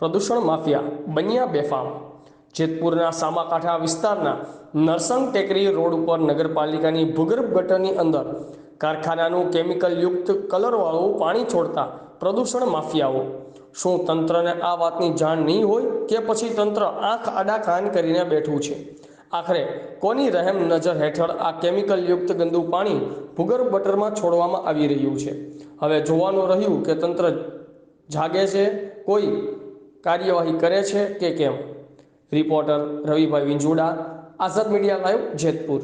પ્રદૂષણ માફિયા, બન્યા બેફામ. જેતપુરના સામાકાંઠા વિસ્તારના નરસંગ ટેકરી રોડ ઉપર નગરપાલિકાની ભૂગર્ભ ગટરની અંદર કારખાનાનું કેમિકલયુક્ત કલરવાળું પાણી છોડતા પ્રદૂષણ માફિયાઓ. શું તંત્રને આ વાતની જાણ નહીં હોય કે પછી તંત્ર આંખ આડા કાન કરીને બેઠું છે? આખરે કોની રહેમ નજર હેઠળ આ કેમિકલયુક્ત ગંદુ પાણી ભૂગર્ભ ગટરમાં છોડવામાં આવી રહ્યું છે? હવે જોવાનું રહ્યું કે તંત્ર જાગે છે કોઈ કાર્યવાહી કરે છે કે કેમ? Reporter Ravibhai Vinjuda Azad media live Jetpur.